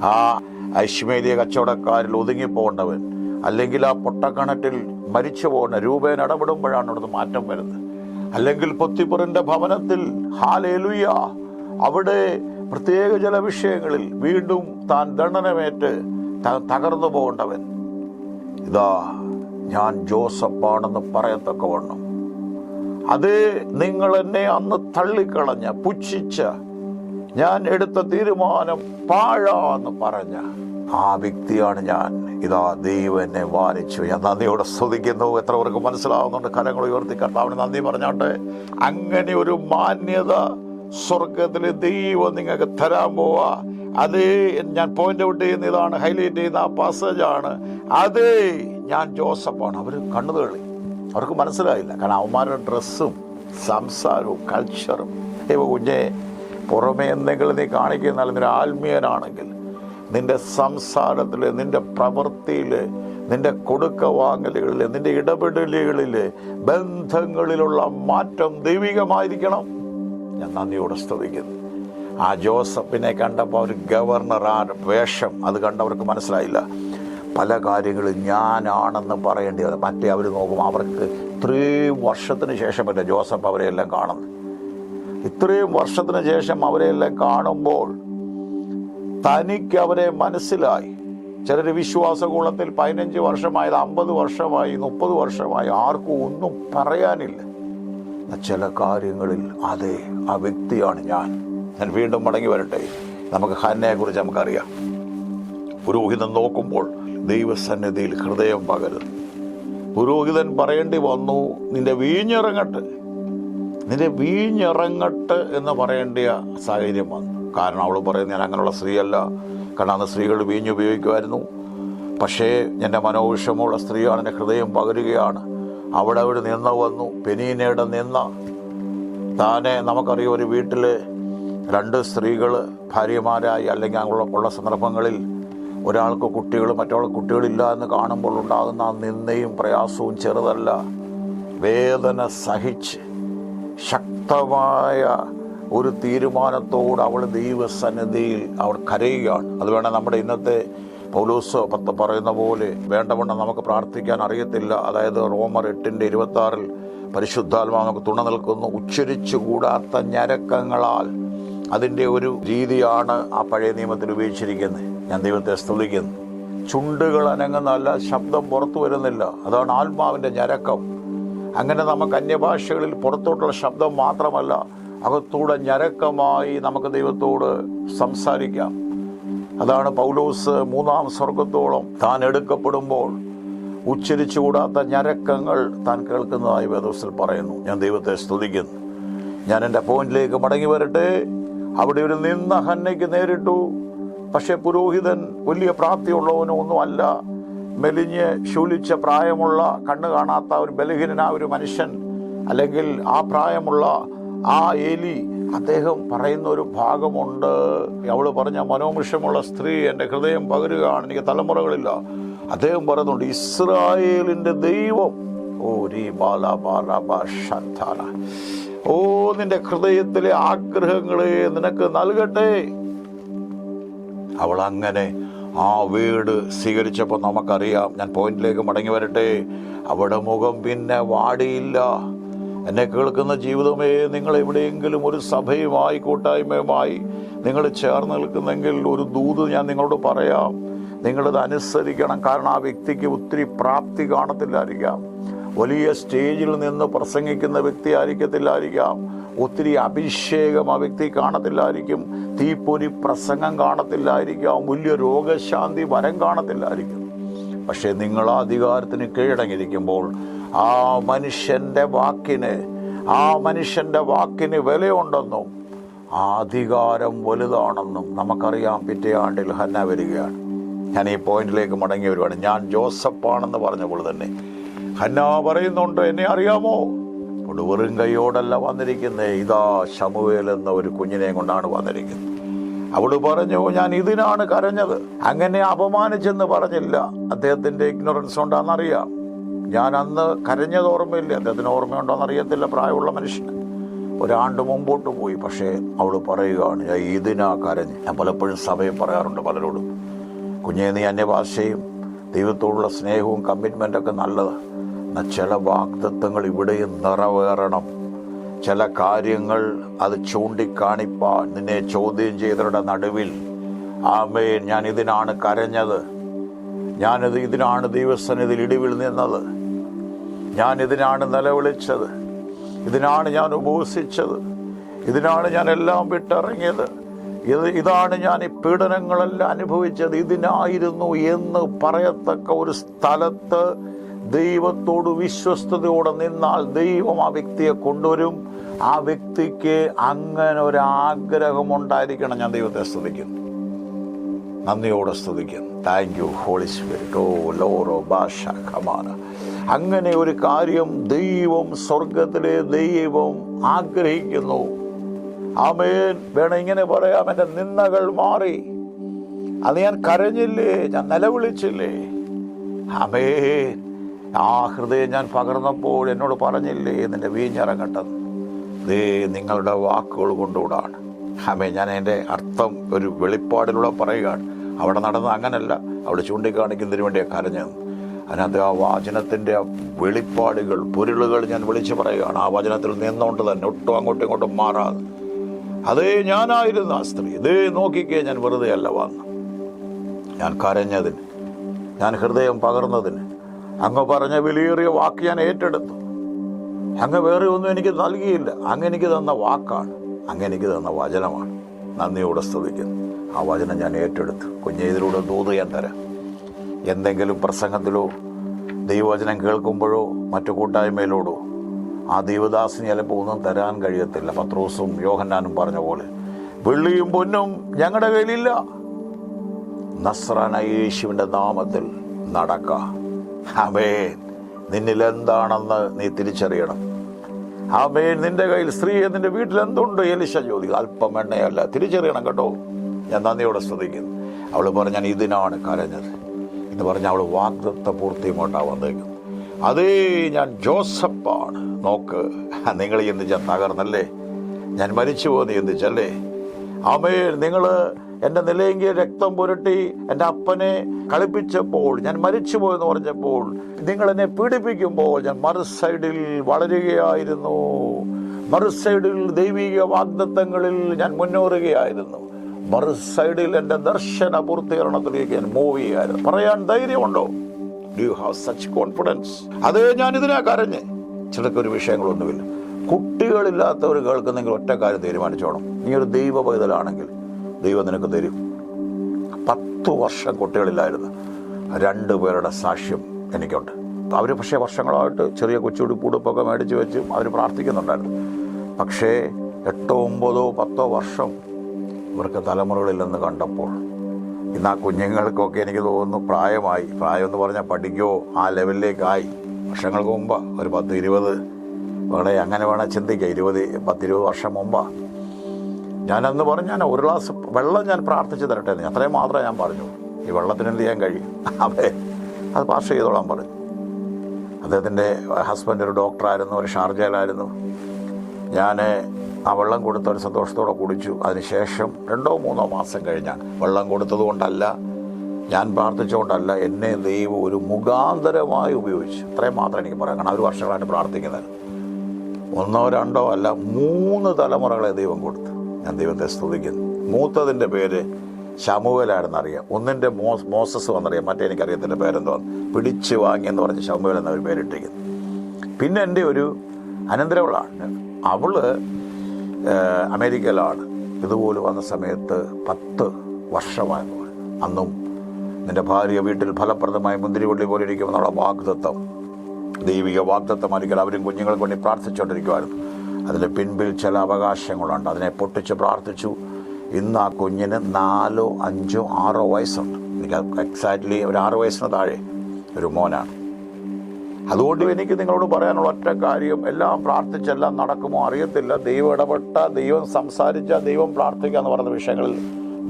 ആ ഐശ്വര്യ കച്ചവടക്കാരിൽ ഒതുങ്ങിപ്പോകേണ്ടവൻ അല്ലെങ്കിൽ ആ പൊട്ടക്കണറ്റിൽ മരിച്ചു പോകുന്ന രൂപേൻ ഇടപെടുമ്പോഴാണ് അവിടുന്ന് മാറ്റം വരുന്നത്. അല്ലെങ്കിൽ പൊത്തിപ്പുറിന്റെ ഭവനത്തിൽ ഹാലേലുയ അവിടെ പ്രത്യേക ചില വിഷയങ്ങളിൽ വീണ്ടും താൻ ദണ്ഡനമേറ്റ് തകർന്നു പോകേണ്ടവൻ. ഇതാ ഞാൻ ജോസഫാണെന്ന് പറയത്തക്കവണ്ണം. അത് നിങ്ങൾ എന്നെ അന്ന് തള്ളിക്കളഞ്ഞ പുച്ഛിച്ച ഞാൻ എടുത്ത തീരുമാനം പാഴാന്ന് പറഞ്ഞ ആ വ്യക്തിയാണ് ഞാൻ. ഇതാ ദൈവനെ വാനിച്ചു ഞാൻ നന്ദിയോടെ സ്തുതിക്കുന്നു. എത്ര പേർക്ക് മനസ്സിലാവുന്നുണ്ട്? കരങ്ങൾ ഉയർത്തി കർത്താവിന് നന്ദി പറഞ്ഞാട്ടെ. അങ്ങനെ ഒരു മാന്യത സ്വർഗത്തിലെ ദൈവം നിങ്ങൾക്ക് തരാൻ പോവാ. അതേ ഞാൻ പോയിന്റ് ഔട്ട് ചെയ്യുന്ന ഇതാണ് ഹൈലൈറ്റ് ചെയ്യുന്ന ആ പാസേജാണ് അതേ ഞാൻ ജോസഫാണ്. അവർ കണ്ണു തള്ളി അവർക്ക് മനസ്സിലായില്ല. കാരണം അവന്മാരുടെ ഡ്രസ്സും സംസാരവും കൾച്ചറും ദൈവ കുഞ്ഞെ പുറമേ എന്തെങ്കിലും നീ കാണിക്കുന്ന നിന്റെ ആത്മീയനാണെങ്കിൽ നിന്റെ സംസാരത്തിൽ നിന്റെ പ്രവൃത്തിയിൽ നിന്റെ കൊടുക്ക വാങ്ങലുകളിൽ നിന്റെ ഇടപെടലുകളിൽ ബന്ധങ്ങളിലുള്ള മാറ്റം ദൈവികമായിരിക്കണം. ഞാൻ നന്ദിയോടെ സ്തുതിക്കുന്നു. ആ ജോസഫിനെ കണ്ടപ്പോൾ ഒരു ഗവർണർ ആ വേഷം അത് കണ്ടവർക്ക് മനസ്സിലായില്ല. പല കാര്യങ്ങളും ഞാനാണെന്ന് പറയേണ്ടി വന്നു. മറ്റേ അവർ നോക്കും അവർക്ക് ഇത്രയും വർഷത്തിന് ശേഷം മറ്റേ ജോസഫ് അവരെയെല്ലാം കാണുന്നത്. ഇത്രയും വർഷത്തിന് ശേഷം അവരെയെല്ലാം കാണുമ്പോൾ തനിക്ക് അവരെ മനസ്സിലായി. ചിലർ വിശ്വാസകൂളത്തിൽ പതിനഞ്ച് വർഷമായത് അമ്പത് വർഷമായി മുപ്പത് വർഷമായി. ആർക്കും ഒന്നും പറയാനില്ല. ചില കാര്യങ്ങളിൽ അതെ ആ വ്യക്തിയാണ് ഞാൻ. ഞാൻ വീണ്ടും മടങ്ങി വരട്ടെ. നമുക്ക് ഹന്നയെ കുറിച്ച് നമുക്കറിയാം. പുരോഹിതൻ നോക്കുമ്പോൾ ദൈവസന്നിധിയിൽ ഹൃദയം പകരുന്നു. പുരോഹിതൻ പറയേണ്ടി വന്നു നിന്റെ വീഞ്ഞിറങ്ങട്ട്. നിന്റെ വീഞ്ഞിറങ്ങട്ട് എന്ന് പറയേണ്ട സാഹചര്യം വന്നു. കാരണം അവൾ പറയുന്നത് ഞാൻ അങ്ങനെയുള്ള സ്ത്രീയല്ല. കാരണം അന്ന് സ്ത്രീകൾ വീഞ്ഞ് ഉപയോഗിക്കുമായിരുന്നു. പക്ഷേ എന്റെ മനോവിഷമുള്ള സ്ത്രീയാണ് എന്റെ ഹൃദയം പകരുകയാണ്. അവിടെ അവിടെ നിന്ന് വന്നു. പെനീനയുടെ നിന്ന താനെ നമുക്കറിയാം ഒരു വീട്ടിൽ രണ്ട് സ്ത്രീകൾ ഭാര്യമാരായി അല്ലെങ്കിൽ അങ്ങനെ ഉള്ള സന്ദർഭങ്ങളിൽ ഒരാൾക്ക് കുട്ടികൾ മറ്റൊരാൾക്ക് കുട്ടികളില്ല എന്ന് കാണുമ്പോൾ ഉണ്ടാകുന്ന ആ നിന്ദയും പ്രയാസവും ചെറുതല്ല. വേദന സഹിച്ച് ശക്തമായ ഒരു തീരുമാനത്തോട് അവൾ ദൈവസന്നിധിയിൽ അവൾ കരയുകയാണ്. അത് വേണം നമ്മുടെ ഇന്നത്തെ പൗലോസ് പത്ത് പറയുന്ന പോലെ വേണ്ടവണ്ണം നമുക്ക് പ്രാർത്ഥിക്കാൻ അറിയത്തില്ല. അതായത് റോമർ എട്ടിന്റെ ഇരുപത്തി ആറിൽ പരിശുദ്ധാത്മാ നമുക്ക് തുണ നിൽക്കുന്നു. ഉച്ചരിച്ചുകൂടാത്ത ഞരക്കങ്ങളാൽ അതിന്റെ ഒരു രീതിയാണ് ആ പഴയ നിയമത്തിൽ ഉപയോഗിച്ചിരിക്കുന്നത്. ഞാൻ ദൈവത്തെ സ്തുതിക്കുന്നു. ചുണ്ടുകൾ അനങ്ങുന്നല്ല ശബ്ദം പുറത്തു വരുന്നില്ല. അതാണ് ആത്മാവിന്റെ ഞരക്കം. അങ്ങനെ നമുക്ക് അന്യഭാഷകളിൽ പുറത്തോട്ടുള്ള ശബ്ദം മാത്രമല്ല അകത്തൂടെ ഞരക്കമായി നമുക്ക് ദൈവത്തോട് സംസാരിക്കാം. അതാണ് പൗലോസ് മൂന്നാം സ്വർഗത്തോളം താൻ എടുക്കപ്പെടുമ്പോൾ ഉച്ചരിച്ചുകൂടാത്ത ഞരക്കങ്ങൾ താൻ കേൾക്കുന്നതായി വേദോസിൽ പറയുന്നു. ഞാൻ ദൈവത്തെ സ്തുതിക്കുന്നു. ഞാൻ എന്റെ പോയിന്റിലേക്ക് മടങ്ങി വരട്ടെ. അവിടെ ഒരു നിന്ന ഹന്നയ്ക്ക് നേരിട്ടു. പക്ഷേ പുരോഹിതൻ വലിയ പ്രാപ്തിയുള്ളവനോ ഒന്നുമല്ല മെലിഞ്ഞ് ശൂലിച്ച പ്രായമുള്ള കണ്ണു കാണാത്ത ഒരു ബലഹീനനായ ഒരു മനുഷ്യൻ അല്ലെങ്കിൽ ആ പ്രായമുള്ള ആ ഏലി അദ്ദേഹം പറയുന്ന ഒരു ഭാഗമുണ്ട്. അവൾ പറഞ്ഞ മനോമുഷമുള്ള സ്ത്രീ എന്റെ ഹൃദയം പകരുകയാണ് എനിക്ക് തലമുറകളില്ല. അദ്ദേഹം പറയുന്നുണ്ട് ഇസ്രായേലിന്റെ ദൈവം. ഓ രീ ബാല ബാല ഓ നിന്റെ ഹൃദയത്തിലെ ആഗ്രഹങ്ങളെ നിനക്ക് നൽകട്ടെ. അവൾ അങ്ങനെ ആ വീട് സ്വീകരിച്ചപ്പോൾ നമുക്കറിയാം. ഞാൻ പോയിന്റിലേക്ക് മടങ്ങി വരട്ടെ. അവിടെ മുഖം പിന്നെ വാടിയില്ല. എന്നെ കേൾക്കുന്ന ജീവിതമേ നിങ്ങൾ എവിടെയെങ്കിലും ഒരു സഭയുമായി കൂട്ടായ്മയുമായി നിങ്ങൾ ചേർന്ന് നിൽക്കുന്നെങ്കിൽ ഒരു ദൂത് ഞാൻ നിങ്ങളോട് പറയാം. നിങ്ങളിത് അനുസരിക്കണം. കാരണം ആ വ്യക്തിക്ക് ഒത്തിരി പ്രാപ്തി കാണത്തില്ലായിരിക്കാം. വലിയ സ്റ്റേജിൽ നിന്ന് പ്രസംഗിക്കുന്ന വ്യക്തി ആയിരിക്കത്തില്ലായിരിക്കാം. ഒത്തിരി അഭിഷേകം ആ വ്യക്തി കാണത്തില്ലായിരിക്കും. തീപ്പൊരി പ്രസംഗം കാണത്തില്ലായിരിക്കും. വലിയ രോഗശാന്തി വരം കാണത്തില്ലായിരിക്കും. പക്ഷേ നിങ്ങൾ ആ അധികാരത്തിന് കീഴടങ്ങിയിരിക്കുമ്പോൾ ആ മനുഷ്യന്റെ വാക്കിന് ആ മനുഷ്യന്റെ വാക്കിന് വിലയുണ്ടെന്നും ആ അധികാരം വലുതാണെന്നും നമുക്കറിയാം പിറ്റേ ആണ്ടിൽ ഹന്ന വരികയാണ്. ഞാൻ ഈ പോയിന്റിലേക്ക് മടങ്ങി വരുവാണ്. ഞാൻ ജോസഫാണെന്ന് പറഞ്ഞപ്പോൾ തന്നെ. ഹന്ന പറയുന്നുണ്ട് എന്നെ അറിയാമോ? ഒരു വെറും കൈയോടല്ല വന്നിരിക്കുന്നത് ഇതാ ശമുവേൽ എന്ന ഒരു കുഞ്ഞിനെ കൊണ്ടാണ് വന്നിരിക്കുന്നത്. അവൾ പറഞ്ഞു ഞാൻ ഇതിനാണ് കരഞ്ഞത്. അങ്ങനെ അപമാനിച്ചെന്ന് പറഞ്ഞില്ല. അദ്ദേഹത്തിന്റെ ഇഗ്നോറൻസ് കൊണ്ടാണെന്നറിയാം ഞാൻ അന്ന് കരഞ്ഞത് ഓർമ്മയില്ല. അദ്ദേഹത്തിന് ഓർമ്മയുണ്ടോന്ന് അറിയത്തില്ല പ്രായമുള്ള മനുഷ്യന്. ഒരാണ്ട് മുമ്പോട്ട് പോയി. പക്ഷേ അവൾ പറയുകയാണ് ഞാൻ ഇതിനാ കരഞ്ഞ്. ഞാൻ പലപ്പോഴും സഭയിൽ പറയാറുണ്ട് പലരോടും. കുഞ്ഞേ നീ അന്യഭാഷയും ദൈവത്തോടുള്ള സ്നേഹവും കമ്മിറ്റ്മെന്റൊക്കെ നല്ലത്. എന്നാൽ ചില വാക്തത്വങ്ങൾ ഇവിടെയും നിറവേറണം. ചില കാര്യങ്ങൾ അത് ചൂണ്ടിക്കാണിപ്പാൻ നിന്നെ ചോദ്യം ചെയ്തവരുടെ നടുവിൽ ആമേ ഞാൻ ഇതിനാണ് കരഞ്ഞത്. ഞാനിത് ഇതിനാണ് ദൈവസന്നിധിയിൽ ഇടിവിൽ നിന്നത്. ഞാൻ ഇതിനാണ് നിലവിളിച്ചത്. ഇതിനാണ് ഞാൻ ഉപവസിച്ചത് ഇതിനാണ് ഞാൻ എല്ലാം വിട്ടിറങ്ങിയത്. ഇത് ഇതാണ് ഞാൻ ഈ പീഡനങ്ങളെല്ലാം അനുഭവിച്ചത്. ഇതിനായിരുന്നു എന്ന് പറയത്തക്ക ഒരു സ്ഥലത്ത് ദൈവത്തോട് വിശ്വസ്തയോടെ നിന്നാൽ ദൈവം ആ വ്യക്തിയെ കൊണ്ടുവരും. ആ വ്യക്തിക്ക് അങ്ങനെ ഒരു ആഗ്രഹം ഉണ്ടായിരിക്കണം. ഞാൻ ദൈവത്തെ സ്തുതിക്കുന്നു. നന്ദിയോടെ സ്തുതിക്കുന്നു. താങ്ക് യു ഹോളി സ്പിരിറ്റ് ഓ ലോറോ ഭാഷ കമാന. അങ്ങനെ ഒരു കാര്യം ദൈവം സ്വർഗത്തിലെ ദൈവം ആഗ്രഹിക്കുന്നു. ആമേൻ. വേണം ഇങ്ങനെ പറയാം. എന്റെ നിന്ദകൾ മാറി. അത് ഞാൻ കരഞ്ഞില്ലേ? ഞാൻ നിലവിളിച്ചില്ലേ? ആമേൻ. ആ ഹൃദയം ഞാൻ പകർന്നപ്പോൾ എന്നോട് പറഞ്ഞില്ലേ നിന്റെ വീഞ്ഞിറങ്ങട്ടെന്ന് ദേ നിങ്ങളുടെ വാക്കുകൾ കൊണ്ടുകൂടാണ്. ഹമേ ഞാൻ എന്റെ അർത്ഥം ഒരു വെളിപ്പാടിലൂടെ പറയുകയാണ്. അവിടെ നടന്ന അങ്ങനല്ല. അവിടെ ചൂണ്ടിക്കാണിക്കുന്നതിന് വേണ്ടിയാണ് കരഞ്ഞത്. അതിനകത്ത് ആ വാചനത്തിന്റെ വെളിപ്പാടുകൾ പൊരുളുകൾ ഞാൻ വിളിച്ചു പറയുകയാണ്. ആ വചനത്തിൽ നിന്നുകൊണ്ട് തന്നെ ഒട്ടും അങ്ങോട്ടും ഇങ്ങോട്ടും മാറാതെ. അതേ ഞാനായിരുന്നു ആ സ്ത്രീ. ഇതേ നോക്കിക്കേ ഞാൻ വെറുതെ അല്ല വന്നു. ഞാൻ കരഞ്ഞതിന് ഞാൻ ഹൃദയം പകർന്നതിന് അങ്ങ് പറഞ്ഞ വിലയേറിയ വാക്ക് ഞാൻ ഏറ്റെടുത്തു. അങ്ങ് വേറെ ഒന്നും എനിക്ക് നൽകിയില്ല. അങ്ങ് എനിക്ക് തന്ന വാക്കാണ്. അങ്ങ് എനിക്ക് തന്ന വചനമാണ്. നന്ദിയോടെ സ്തുതിക്കുന്നു. ആ വചനം ഞാൻ ഏറ്റെടുത്തു. കുഞ്ഞെ ഇതിലൂടെ തോതു ഞാൻ തരാം. എന്തെങ്കിലും പ്രസംഗത്തിലോ ദൈവവചനം കേൾക്കുമ്പോഴോ മറ്റു കൂട്ടായ്മയിലോടോ ആ ദൈവദാസിന് ചിലപ്പോൾ ഒന്നും തരാൻ കഴിയത്തില്ല. പത്രോസും യോഹന്നാനും പറഞ്ഞ പോലെ വെള്ളിയും പൊന്നും ഞങ്ങളുടെ കയ്യിലില്ല. നസ്രാന യേശുവിന്റെ നാമത്തിൽ നടക്ക. അമേൻ നിന്നിൽ എന്താണെന്ന് നീ തിരിച്ചറിയണം. അമേൻ നിന്റെ കയ്യിൽ സ്ത്രീ നിന്റെ വീട്ടിൽ എന്തുണ്ട്? എലിശ ചോദിക്കും. അല്പം എണ്ണയല്ല. തിരിച്ചറിയണം കേട്ടോ. ഞാൻ നന്ദിയോടെ ശ്രദ്ധിക്കുന്നു അവൾ പറഞ്ഞാൽ ഇതിനാണ് കരഞ്ഞത്. എന്ന് പറഞ്ഞ അവൾ വാഗ്ദത്ത പൂർത്തിയുമായിട്ടാണ് വന്നേക്കുന്നത്. അതേ ഞാൻ ജോസഫാണ് നോക്ക് നിങ്ങൾ ചിന്തിച്ച തകർന്നല്ലേ? ഞാൻ മരിച്ചു പോകുന്ന ചിന്തിച്ചല്ലേ അമേൽ നിങ്ങൾ എന്റെ നിലയെങ്കിൽ രക്തം പുരട്ടി എന്റെ അപ്പനെ കളിപ്പിച്ചപ്പോൾ ഞാൻ മരിച്ചു പോയെന്ന് പറഞ്ഞപ്പോൾ നിങ്ങൾ എന്നെ പീഡിപ്പിക്കുമ്പോൾ ഞാൻ മറു സൈഡിൽ വളരുകയായിരുന്നു. മറു സൈഡിൽ ദൈവിക വാഗ്ദത്തങ്ങളിൽ ഞാൻ മുന്നേറുകയായിരുന്നു. മറു സൈഡിൽ എന്റെ ദർശന പൂർത്തീകരണത്തിലേക്ക് ഞാൻ മൂവ് ചെയ്യായിരുന്നു പറയാൻ ധൈര്യമുണ്ടോ? Do you have such confidence അതേ ഞാൻ ഇതിനാ കരഞ്ഞ്. ചിലക്കൊരു വിഷയങ്ങളൊന്നുമില്ല. കുട്ടികളില്ലാത്തവർ കേൾക്കുന്നെങ്കിൽ ഒറ്റ കാര്യം തീരുമാനിച്ചോണം. നീ ഒരു ദൈവ പൈതലാണെങ്കിൽ ദൈവം നിനക്ക് തരും. പത്തു വർഷം കുട്ടികളില്ലായിരുന്നു. രണ്ട് പേരുടെ സാക്ഷ്യം എനിക്കുണ്ട്. അവർ പക്ഷേ വർഷങ്ങളായിട്ട് ചെറിയ കൊച്ചുടുപ്പുടുപ്പൊക്കെ മേടിച്ച് വെച്ചും അവർ പ്രാർത്ഥിക്കുന്നുണ്ടായിരുന്നു. പക്ഷേ എട്ടോ ഒമ്പതോ പത്തോ വർഷം ഇവർക്ക് തലമുറകളില്ലെന്ന് കണ്ടപ്പോൾ ഇന്ന് ആ കുഞ്ഞുങ്ങൾക്കൊക്കെ എനിക്ക് തോന്നുന്നു പ്രായമായി. പ്രായം എന്ന് പറഞ്ഞാൽ പഠിക്കോ? ആ ലെവലിലേക്കായി. വർഷങ്ങൾക്ക് മുമ്പ്. ഒരു പത്ത് ഇരുപത് വേണേ അങ്ങനെ വേണേൽ ചിന്തിക്കുക ഇരുപത് പത്തിരുപത് വർഷം മുമ്പാ. ഞാനന്ന് പറഞ്ഞു ഞാൻ ഒരു ഗ്ലാസ് വെള്ളം ഞാൻ പ്രാർത്ഥിച്ച് തരട്ടെ എന്ന്. അത്രയും മാത്രമേ ഞാൻ പറഞ്ഞു. ഈ വെള്ളത്തിന് എന്ത് ചെയ്യാൻ കഴിയും? അതെ. അത് പാസ് ചെയ്തോളാൻ പറഞ്ഞു. അദ്ദേഹത്തിന്റെ ഹസ്ബൻഡ് ഒരു ഡോക്ടറായിരുന്നു ഒരു ഷാർജയിലായിരുന്നു. ഞാൻ ആ വെള്ളം കൊടുത്ത ഒരു സന്തോഷത്തോടെ കുടിച്ചു. അതിനുശേഷം രണ്ടോ മൂന്നോ മാസം കഴിഞ്ഞാൽ വെള്ളം കൊടുത്തതുകൊണ്ടല്ല ഞാൻ പ്രാർത്ഥിച്ചുകൊണ്ടല്ല എന്നെ ദൈവം ഒരു മുഖാന്തരമായി ഉപയോഗിച്ചു. അത്രയും മാത്രം എനിക്ക് പറയാം കാരണം അവർ വർഷങ്ങളായിട്ട് പ്രാർത്ഥിക്കുന്നത്. ഒന്നോ രണ്ടോ അല്ല മൂന്ന് തലമുറകളെ ദൈവം കൊടുത്തു. ഞാൻ ദൈവത്തെ സ്തുതിക്കുന്നു. മൂത്തതിന്റെ പേര് ശമുവലായിരുന്നു അറിയാം ഒന്നിന്റെ മോസ് മോസസ് വന്നറിയാം. മറ്റേ എനിക്കറിയത്തിന്റെ പേരെന്തോ പിടിച്ചു വാങ്ങിയെന്ന് പറഞ്ഞ് ശമുവൽ എന്നൊരു പേരിട്ടിരിക്കുന്നു. പിന്നെ എന്റെ ഒരു അനന്തരവളാണ്. അവൾ അമേരിക്കയിലാണ്. ഇതുപോലെ വന്ന സമയത്ത് പത്ത് വർഷമായിരുന്നു അന്നും നിന്റെ ഭാര്യ വീട്ടിൽ ഫലപ്രദമായി മുന്തിരിവള്ളി പോലെ ഇരിക്കുമെന്നുള്ള വാഗ്ദത്വം ദൈവിക വാഗ്ദത്തമായിരിക്കും അവരും കുഞ്ഞുങ്ങൾക്ക് വേണ്ടി പ്രാർത്ഥിച്ചുകൊണ്ടിരിക്കുമായിരുന്നു അതിന് പിൻപിൽ ചില അവകാശങ്ങളുണ്ട്. അതിനെ പൊട്ടിച്ച് പ്രാർത്ഥിച്ചു. ഇന്ന് ആ കുഞ്ഞിന് നാലോ അഞ്ചോ ആറോ വയസ്സുണ്ട്. എനിക്ക് എക്സാക്ട്ലി ഒരു ആറ് വയസ്സിന് താഴെ ഒരു മോനാണ്. അതുകൊണ്ട് എനിക്ക് നിങ്ങളോട് പറയാനുള്ള ഒറ്റ കാര്യം എല്ലാം പ്രാർത്ഥിച്ചെല്ലാം നടക്കുമോ അറിയത്തില്ല. ദൈവം ഇടപെട്ട ദൈവം സംസാരിച്ച ദൈവം പ്രാർത്ഥിക്കുക എന്ന് പറയുന്ന വിഷയങ്ങളിൽ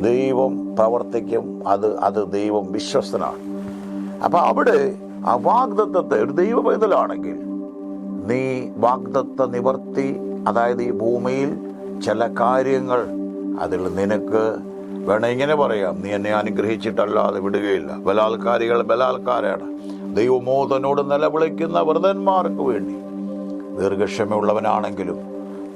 ദൈവം പ്രവർത്തിക്കും. അത് അത് ദൈവം വിശ്വസ്തനാണ്. അപ്പോൾ അവിടെ അവാഗ്ദത്വത്തെ ഒരു ദൈവ പൈതലാണെങ്കിൽ നീ വാഗ്ദത്ത നിവർത്തി അതായത് ഈ ഭൂമിയിൽ ചില കാര്യങ്ങൾ അതിൽ നിനക്ക് വേണം. ഇങ്ങനെ പറയാം നീ എന്നെ അനുഗ്രഹിച്ചിട്ടല്ലാതെ വിടുകയില്ല. ബലാൽക്കാരികൾ ബലാൽക്കാരാണ് ദൈവമോതനോട് നിലവിളിക്കുന്ന വ്രതന്മാർക്ക് വേണ്ടി. ദീർഘക്ഷമയുള്ളവനാണെങ്കിലും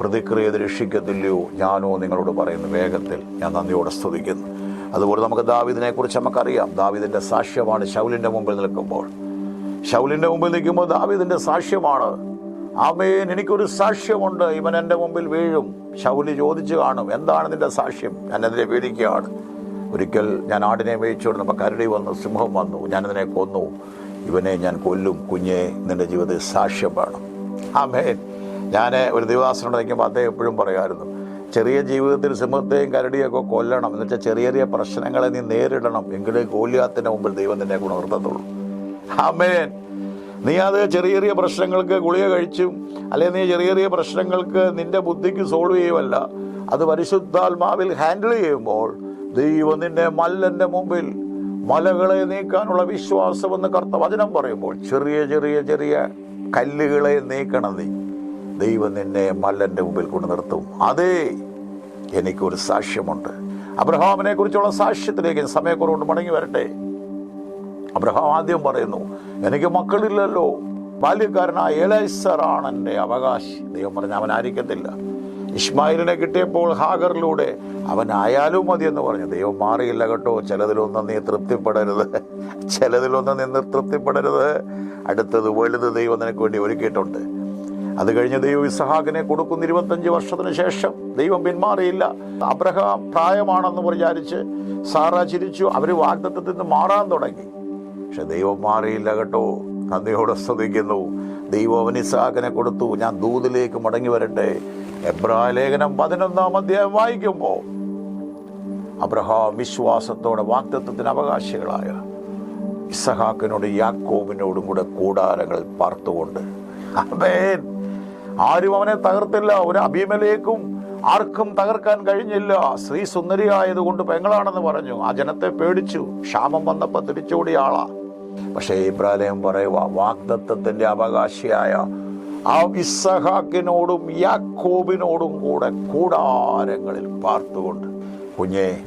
പ്രതിക്രിയ രക്ഷിക്കത്തില്ലയോ? ഞാനോ നിങ്ങളോട് പറയുന്നു വേഗത്തിൽ ഞാൻ നന്ദിയോടെ സ്തുതിക്കുന്നു. അതുപോലെ നമുക്ക് ദാവിദിനെ കുറിച്ച് നമുക്കറിയാം. ദാവിദിന്റെ സാക്ഷ്യമാണ് ശൗലിന്റെ മുമ്പിൽ നിൽക്കുമ്പോൾ. ശൗലിന്റെ മുമ്പിൽ നിൽക്കുമ്പോൾ ദാവിദിന്റെ സാക്ഷ്യമാണ് ആമേൻ എനിക്കൊരു സാക്ഷ്യമുണ്ട്. ഇവൻ എന്റെ മുമ്പിൽ വീഴും. ശൗലി ചോദിച്ചു കാണും എന്താണ് നിന്റെ സാക്ഷ്യം? ഞാൻ അതിനെ പേടിക്കുകയാണ് ഒരിക്കൽ ഞാൻ ആടിനെ മേയിച്ചുകൊണ്ടിരുന്നപ്പോൾ കരടി വന്നു സിംഹം വന്നു. ഞാനതിനെ കൊന്നു. ഇവനെ ഞാൻ കൊല്ലും. കുഞ്ഞെ നിന്റെ ജീവിതത്തിൽ സാക്ഷ്യം വേണം. ആമേൻ. ഞാൻ ഒരു ദിവസം നിൽക്കുമ്പോൾ അദ്ദേഹം എപ്പോഴും പറയായിരുന്നു ചെറിയ ജീവിതത്തിൽ സിംഹത്തെയും കരടിയൊക്കെ കൊല്ലണം. എന്നുവെച്ചാൽ ചെറിയ ചെറിയ പ്രശ്നങ്ങളെ നീ നേരിടണം. എങ്കിലേ കോലിയാത്തിന്റെ മുമ്പിൽ ദൈവം നിന്നെ ഗുണനിർത്തത്തുള്ളൂ ആമേൻ. നീ അത് ചെറിയ ചെറിയ പ്രശ്നങ്ങൾക്ക് ഗുളിക കഴിച്ചും അല്ലെങ്കിൽ നീ ചെറിയ ചെറിയ പ്രശ്നങ്ങൾക്ക് നിന്റെ ബുദ്ധിക്ക് സോൾവ് ചെയ്യുമല്ല അത് പരിശുദ്ധാത്മാവിൽ ഹാൻഡിൽ ചെയ്യുമ്പോൾ ദൈവം നിന്നെ മല്ലന്റെ മുമ്പിൽ മലകളെ നീക്കാനുള്ള വിശ്വാസമെന്ന് കർത്ത വചനം പറയുമ്പോൾ ചെറിയ ചെറിയ ചെറിയ കല്ലുകളെ നീക്കണം നീ. ദൈവം നിന്നെ മല്ലന്റെ മുമ്പിൽ കൊണ്ട് നിർത്തും. അതേ എനിക്കൊരു സാക്ഷ്യമുണ്ട്. അബ്രഹാമിനെ കുറിച്ചുള്ള സാക്ഷ്യത്തിലേക്ക് സമയക്കുറവുകൊണ്ട് മടങ്ങി വരട്ടെ. അബ്രഹാം ആദ്യം പറയുന്നു എനിക്ക് മക്കളില്ലല്ലോ. ബാല്യക്കാരനായ ഏലൈസറാണ് എന്റെ അവകാശി. ദൈവം പറഞ്ഞ അവൻ ആയിരിക്കത്തില്ല ഇസ്മായിലിനെ കിട്ടിയപ്പോൾ ഹാഗറിലൂടെ അവനായാലും മതി എന്ന് പറഞ്ഞു. ദൈവം മാറിയില്ല കേട്ടോ. ചിലതിലൊന്നും നീ തൃപ്തിപ്പെടരുത്. ചിലതിലൊന്നും നീ തൃപ്തിപ്പെടരുത്. അടുത്തത് വലുത് ദൈവം നിനക്ക് വേണ്ടി ഒരുക്കിയിട്ടുണ്ട്. അത് കഴിഞ്ഞ് ദൈവം ഇസഹാക്കിനെ കൊടുക്കുന്ന ഇരുപത്തഞ്ച് വർഷത്തിന് ശേഷം. ദൈവം പിന്മാറിയില്ല. അബ്രഹാം പ്രായമാണെന്ന് വിചാരിച്ച് സാറ ചിരിച്ചു. അവർ വാഗ്ദത്തത്തിൽ നിന്ന് മാറാൻ തുടങ്ങി. പക്ഷെ ദൈവം മാറിയില്ല കേട്ടോ. നന്ദിയോടെ സ്തുതിക്കുന്നു. ദൈവം അവൻ കൊടുത്തു. ഞാൻ ദൂതിലേക്ക് മടങ്ങി വരട്ടെ. എബ്രാ ലേഖനം പതിനൊന്നാം അധ്യായം വായിക്കുമ്പോൾ അബ്രഹാം വിശ്വാസത്തോടെ വാക്തത്വത്തിന് അവകാശികളായ ഇസഹാക്കിനോട് യാക്കോബിനോടും കൂടെ കൂടാരങ്ങൾ പാർത്തുകൊണ്ട് അമേൻ. ആരും അവനെ തകർത്തില്ല. ഒരു അഭിമലേക്കും ആർക്കും തകർക്കാൻ കഴിഞ്ഞില്ല. സ്ത്രീ സുന്ദരിയായതുകൊണ്ട് പെങ്ങളാണെന്ന് പറഞ്ഞു. ആ ജനത്തെ പേടിച്ചു. ക്ഷാമം വന്നപ്പോൾ തിരിച്ചോടിയ ആളാ. പക്ഷേ ഇബ്രാഹിം പറയുക വാഗ്ദത്തത്തിന്റെ അവകാശിയായ ആ ഇസഹാക്കിനോടും യാക്കോബിനോടും കൂടെ കൂടാരങ്ങളിൽ പാർത്തുകൊണ്ട്. കുഞ്ഞെ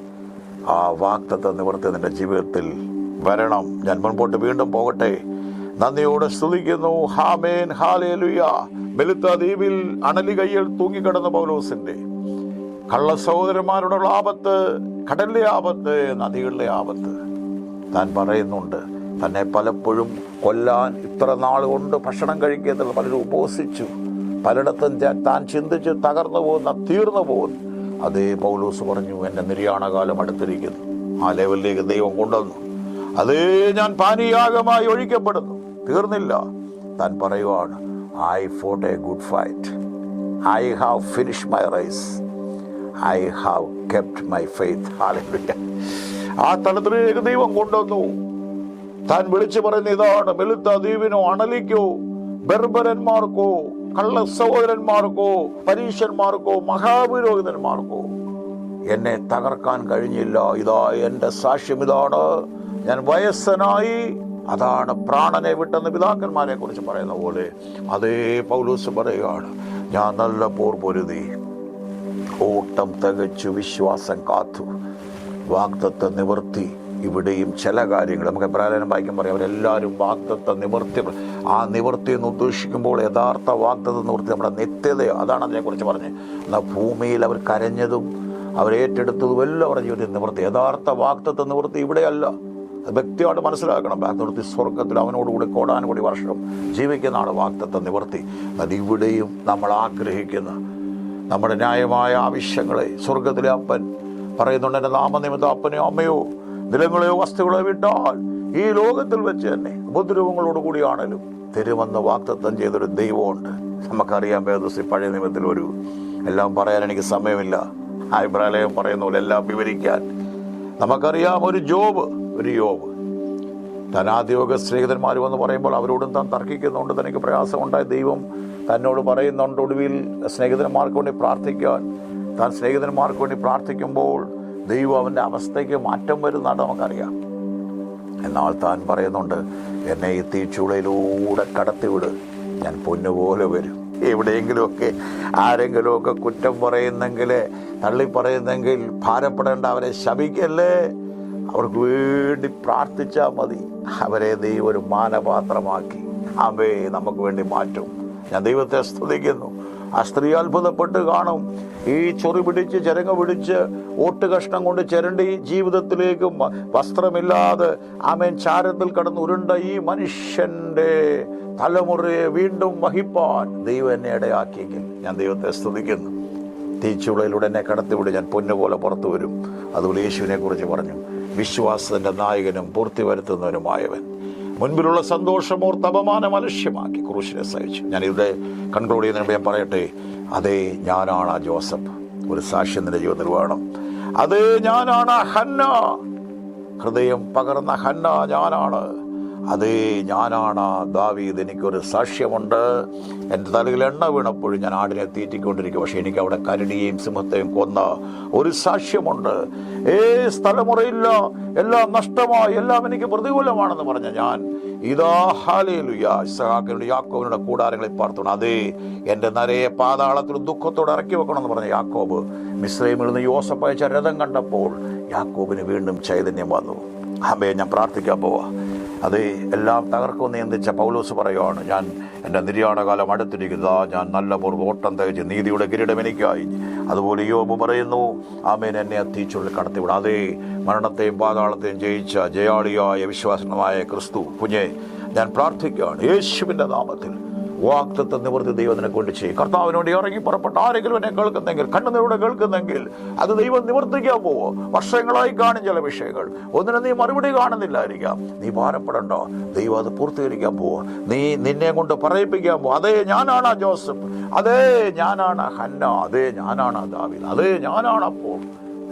ആ വാക്തത്വ നിവർത്തി നിന്റെ ജീവിതത്തിൽ വരണം. ഞാൻ മുൻപോട്ട് വീണ്ടും പോകട്ടെ. നന്ദിയോടെ സ്തുതിക്കുന്നു. ഹാമേൻ ഹാലേലുയ. മെലുത്ത ദ്വീപിൽ അണലി കയ്യിൽ തൂങ്ങിക്കിടന്ന പൗലോസിന്റെ. കള്ള സഹോദരന്മാരുടെ ആപത്ത് കടലിലെ ആപത്ത് നദികളിലെ ആപത്ത്. താൻ പറയുന്നുണ്ട് തന്നെ പലപ്പോഴും കൊല്ലാൻ ഇത്ര നാൾ കൊണ്ട് ഭക്ഷണം കഴിക്കുന്നത് പലരും ഉപവസിച്ചു പലയിടത്തും താൻ ചിന്തിച്ച് തകർന്നു പോകുന്ന തീർന്നു പോകുന്നു. അതേ പൗലൂസ് പറഞ്ഞു എന്റെ നിര്യാണകാലം അടുത്തിരിക്കുന്നു. ആ ലെവലിലേക്ക് ദൈവം കൊണ്ടുവന്നു. അതേ ഞാൻ പാനീയാഗമായി ഒഴിക്കപ്പെടുന്നു. തീർന്നില്ല. താൻ പറയുവാണ് I fought a good fight. I have finish my race. I have kept my faith. ആ തലത്തിലേക്ക് ദൈവം കൊണ്ടുവന്നു. താൻ വിളിച്ചു പറയുന്ന ഇതാണ് വെളുത്ത ദ്വീപിനോ അണലിക്കോ ബർബരന്മാർക്കോ കള്ള സഹോദരന്മാർക്കോ പരീക്ഷന്മാർക്കോ മഹാപുരോഹിതന്മാർക്കോ. എന്നെ തകർക്കാൻ കഴിഞ്ഞില്ല. ഇതാ എന്റെ സാക്ഷ്യം ഇതാണ്. ഞാൻ വയസ്സനായി അതാണ് പ്രാണനെ വിട്ടെന്ന് പിതാക്കന്മാരെ കുറിച്ച് പറയുന്ന പോലെ അതേ പൗലൂസ് പറയുകയാണ് ഞാൻ നല്ല പോർ പൊരുതി. ഓട്ടം തികച്ചു വിശ്വാസം കാത്തു. വാഗ്ദത്ത നിവർത്തി. ഇവിടെയും ചില കാര്യങ്ങൾ. നമുക്ക് എബ്രാഹിം വായിക്കാൻ പറയാം അവരെല്ലാവരും വാഗ്ദത്ത നിവർത്തി. ആ നിവർത്തി എന്ന് ഉദ്ദേശിക്കുമ്പോൾ യഥാർത്ഥ വാഗ്ദത്ത നിവർത്തി നമ്മുടെ നിത്യതയോ അതാണ് അതിനെക്കുറിച്ച് പറഞ്ഞത് എന്നാൽ ഭൂമിയിൽ അവർ കരഞ്ഞതും അവരേറ്റെടുത്തതും എല്ലാം അവരുടെ ജീവിതത്തിൽ നിവർത്തി. യഥാർത്ഥ വാഗ്ദത്ത നിവൃത്തി ഇവിടെയല്ല. വ്യക്തിയായിട്ട് മനസ്സിലാക്കണം. വാഗ്ദത്തി സ്വർഗത്തിൽ അവനോടുകൂടി കോടാനുകൂടി വർഷം ജീവിക്കുന്നതാണ് വാഗ്ദത്ത നിവർത്തി. അത് ഇവിടെയും നമ്മൾ ആഗ്രഹിക്കുന്ന നമ്മുടെ ന്യായമായ ആവശ്യങ്ങളെ സ്വർഗത്തിലെ അപ്പൻ പറയുന്നുണ്ട് എന്റെ നാമനിമിത്തം അപ്പനെയോ അമ്മയോ നിലങ്ങളെയോ വസ്തുക്കളോ വിട്ടാൽ ഈ ലോകത്തിൽ വെച്ച് തന്നെ ഉപദ്രവങ്ങളോട് കൂടിയാണേലും തരുമെന്ന് വാക്തത്വം ചെയ്തൊരു ദൈവമുണ്ട്. നമുക്കറിയാം വേദസി പഴയ നിയമത്തിൽ ഒരു എല്ലാം പറയാൻ എനിക്ക് സമയമില്ല. അഭിപ്രായം പറയുന്ന പോലെ എല്ലാം വിവരിക്കാൻ. നമുക്കറിയാം ഒരു ജോബ് ഒരു യോബ്. താൻ ആദ്യമൊക്കെ സ്നേഹിതന്മാർ വന്ന് പറയുമ്പോൾ അവരോടും താൻ തർക്കിക്കുന്നുണ്ട്. തനിക്ക് പ്രയാസമുണ്ടായ. ദൈവം തന്നോട് പറയുന്നുണ്ട്. ഒടുവിൽ സ്നേഹിതന്മാർക്ക് വേണ്ടി പ്രാർത്ഥിക്കാൻ. താൻ സ്നേഹിതന്മാർക്ക് വേണ്ടി പ്രാർത്ഥിക്കുമ്പോൾ ദൈവം അവന്റെ അവസ്ഥയ്ക്ക് മാറ്റം വരുന്നതാണ് നമുക്കറിയാം. എന്നാൽ താൻ പറയുന്നുണ്ട് എന്നെ ഈ തീച്ചുളയിലൂടെ കടത്തിവിട്. ഞാൻ പൊന്നുപോലെ വരും. എവിടെയെങ്കിലുമൊക്കെ ആരെങ്കിലുമൊക്കെ കുറ്റം പറയുന്നെങ്കിൽ തള്ളി പറയുന്നെങ്കിൽ ഭാരപ്പെടേണ്ട അവരെ ശപിക്കല്ലേ? അവർക്ക് വേണ്ടി പ്രാർത്ഥിച്ചാൽ മതി. അവരെ ദൈവം ഒരു മാനപാത്രമാക്കി. അവയെ നമുക്ക് വേണ്ടി മാറ്റും. ഞാൻ ദൈവത്തെ സ്തുതിക്കുന്നു. ആ സ്ത്രീ അത്ഭുതപ്പെട്ട് കാണും. ഈ ചൊറി പിടിച്ച് ചിരങ്ങ പിടിച്ച് ഓട്ട് കഷ്ണം കൊണ്ട് ഈ ജീവിതത്തിലേക്ക് വസ്ത്രമില്ലാതെ ആമേൻ ചാരത്തിൽ കടന്ന് ഉരുണ്ട ഈ മനുഷ്യന്റെ തലമുറയെ വീണ്ടും വഹിപ്പാൻ ദൈവം എന്നെ ഇടയാക്കിയെങ്കിൽ ഞാൻ ദൈവത്തെ സ്തുതിക്കുന്നു. തീച്ചുളയിലൂടെ എന്നെ കടത്തിവിട് ഞാൻ പൊന്നുപോലെ പുറത്തു വരും. അതുപോലെ യേശുവിനെ കുറിച്ച് പറഞ്ഞു വിശ്വാസത്തിന്റെ നായകനും പൂർത്തി വരുത്തുന്നവനുമായവൻ മുൻപിലുള്ള സന്തോഷമോർത്ത് അപമാനം അലക്ഷ്യമാക്കി ക്രൂശിനെ സഹിച്ചു. ഞാൻ ഇവിടെ കൺക്ലൂഡ് ചെയ്യുന്നതിന് ഞാൻ പറയട്ടെ അതേ ഞാനാണ് ആ ജോസഫ് ഒരു സാക്ഷ്യം നിന്റെ ജീവിതത്തിൽ വേണം അതേ ഞാനാണ് ഹന്ന ഹൃദയം പകർന്ന ഹന്ന ഞാനാണ്. അതേ ഞാനാണ് ദാവീദ് എനിക്കൊരു സാക്ഷ്യമുണ്ട്. എന്റെ തലയിൽ എണ്ണ വീണപ്പോഴും ഞാൻ ആടിനെ തീറ്റിക്കൊണ്ടിരിക്കും. പക്ഷേ എനിക്ക് അവിടെ കരടിയെയും സിംഹത്തെയും കൊന്ന ഒരു സാക്ഷ്യമുണ്ട്. ഏ സ്ഥലമുറയില്ല. എല്ലാം നഷ്ടമായി. എല്ലാം എനിക്ക് പ്രതികൂലമാണെന്ന് പറഞ്ഞ ഞാൻ. ഇതാ ഹാലേലുയ ഇസഹാക്കിനോട് യാക്കോബിനുടെ കൂടാരങ്ങളിൽ പാർത്തണം അതേ എന്റെ നരയെ പാതാളത്തിൽ ദുഃഖത്തോടെ ഇറക്കി വെക്കണമെന്ന് പറഞ്ഞ യാക്കോബ് മിശ്രയിൽ നിന്ന് യോസഫ് അയച്ച രഥം കണ്ടപ്പോൾ യാക്കോബിന് വീണ്ടും ചൈതന്യം വന്നു. അമ്മയെ ഞാൻ പ്രാർത്ഥിക്കാൻ പോവാ. അത് എല്ലാം തകർക്കുമെന്ന് ചിന്തിച്ച പൗലോസ് പറയുവാണ് ഞാൻ എന്റെ നിര്യാണകാലം അടുത്തിരിക്കുന്നത് ഞാൻ നല്ല പൂർവ ഓട്ടം തികച്ച് നീതിയുടെ കിരീടം എനിക്കായി. അതുപോലെ യോബ് പറയുന്നു ആമേൻ എന്നെ അത്തീച്ചുള്ളിൽ കടത്തിവിടാതെ മരണത്തെയും പാതാളത്തെയും ജയിച്ച ജയാളിയായ വിശ്വാസമായ ക്രിസ്തു കുഞ്ഞെ ഞാൻ പ്രാർത്ഥിക്കുകയാണ്. യേശുവിന്റെ നാമത്തിൽ വാക്തത്വ നിവൃത്തി ദൈവം നിനക്ക് കൊണ്ട് ചെയ്യും. കർത്താവിനോട് ഇറങ്ങി പുറപ്പെട്ട ആരെങ്കിലും എന്നെ കേൾക്കുന്നെങ്കിൽ കണ്ണുനീരോടെ കേൾക്കുന്നെങ്കിൽ അത് ദൈവം നിവർത്തിക്കാൻ പോവോ? വർഷങ്ങളായി കാണും ചില വിഷയങ്ങൾ. ഒന്നിനും നീ മറുപടി കാണുന്നില്ലായിരിക്കാം. നീ ഭാരപ്പെടണ്ടോ. ദൈവം അത് പൂർത്തീകരിക്കാൻ പോവോ? നീ നിന്നെ കൊണ്ട് പറയിപ്പിക്കാൻ പോവോ? അതേ ഞാനാണ് ജോസഫ്. അതേ ഞാനാണ് ഹന്ന. അതേ ഞാനാണ് ദാവിൽ അതേ ഞാനാണ് അപ്പോൾ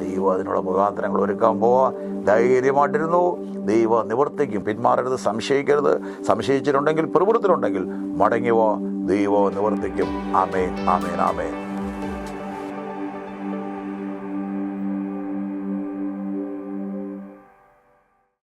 ദൈവം അതിനുള്ള മുഖാന്തരങ്ങൾ ഒരുക്കാൻ പോവാ. ധൈര്യമായിട്ടിരുന്നു. ദൈവം നിവർത്തിക്കും. പിന്മാറരുത് സംശയിക്കരുത്. സംശയിച്ചിട്ടുണ്ടെങ്കിൽ പ്രവൃത്തിലുണ്ടെങ്കിൽ മടങ്ങിവോ ദൈവം നിവർത്തിക്കും. ആമേൻ ആമേൻ ആമേൻ.